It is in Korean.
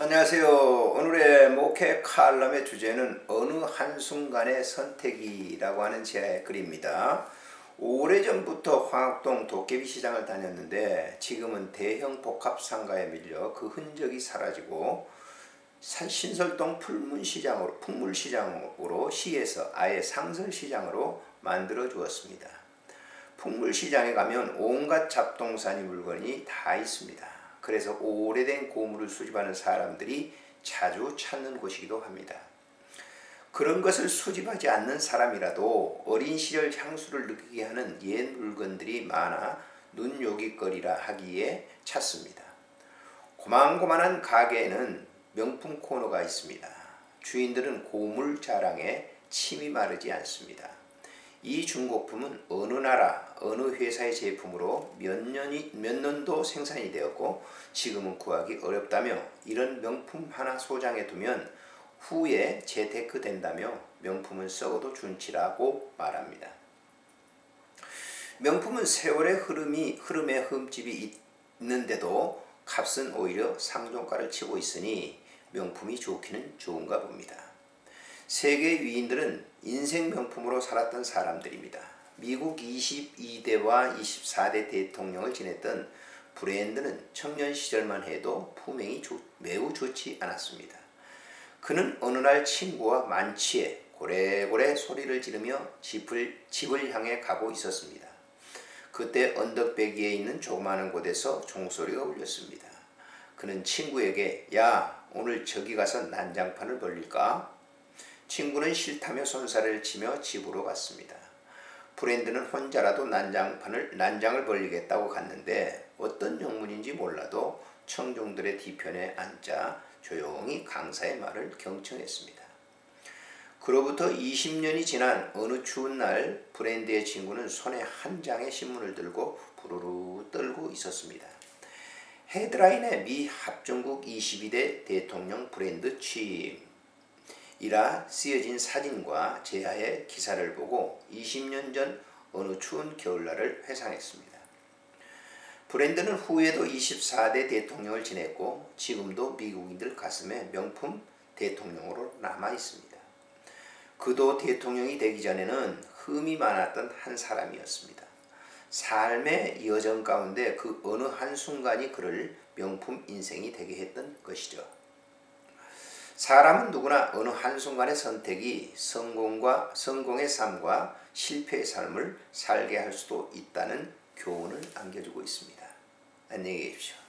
안녕하세요. 오늘의 목회 칼럼의 주제는 어느 한순간의 선택이라고 하는 제 글입니다. 오래전부터 황학동 도깨비 시장을 다녔는데 지금은 대형 복합 상가에 밀려 그 흔적이 사라지고 산- 신설동 풀문시장으로 풍물시장으로 시에서 아예 상설시장으로 만들어 주었습니다. 풍물시장에 가면 온갖 잡동사니 물건이 다 있습니다. 그래서 오래된 고물을 수집하는 사람들이 자주 찾는 곳이기도 합니다. 그런 것을 수집하지 않는 사람이라도 어린 시절 향수를 느끼게 하는 옛 물건들이 많아 눈요깃거리라 하기에 찾습니다. 고만고만한 가게에는 명품 코너가 있습니다. 주인들은 고물 자랑에 침이 마르지 않습니다. 이 중고품은 어느 나라, 어느 회사의 제품으로 몇 년이 몇 년도 생산이 되었고 지금은 구하기 어렵다며 이런 명품 하나 소장해 두면 후에 재테크 된다며 명품은 썩어도 준치라고 말합니다. 명품은 세월의 흐름이 흐름의 흠집이 있는데도 값은 오히려 상종가를 치고 있으니 명품이 좋기는 좋은가 봅니다. 세계 위인들은 인생 명품으로 살았던 사람들입니다. 미국 22대와 24대 대통령을 지냈던 브랜드는 청년 시절만 해도 품행이 좋- 매우 좋지 않았습니다. 그는 어느 날 친구와 만취해 고래고래 소리를 지르며 집을, 집을 향해 가고 있었습니다. 그때 언덕배기에 있는 조그마한 곳에서 종소리가 울렸습니다. 그는 친구에게 야 오늘 저기 가서 난장판을 벌릴까? 친구는 싫다며 손살을 치며 집으로 갔습니다. 브랜드는 혼자라도 난장판을 난장을 벌리겠다고 갔는데 어떤 영문인지 몰라도 청중들의 뒤편에 앉아 조용히 강사의 말을 경청했습니다. 그로부터 20년이 지난 어느 추운 날 브랜드의 친구는 손에 한 장의 신문을 들고 부르르 떨고 있었습니다. 헤드라인에 미 합중국 22대 대통령 브랜드 취임 이라 쓰여진 사진과 제하의 기사를 보고 20년 전 어느 추운 겨울날을 회상했습니다. 브랜드는 후에도 24대 대통령을 지냈고 지금도 미국인들 가슴에 명품 대통령으로 남아 있습니다. 그도 대통령이 되기 전에는 흠이 많았던 한 사람이었습니다. 삶의 여정 가운데 그 어느 한순간이 그를 명품 인생이 되게 했던 것이죠. 사람은 누구나 어느 한순간의 선택이 성공과 성공의 삶과 실패의 삶을 살게 할 수도 있다는 교훈을 안겨주고 있습니다. 안녕히 계십시오.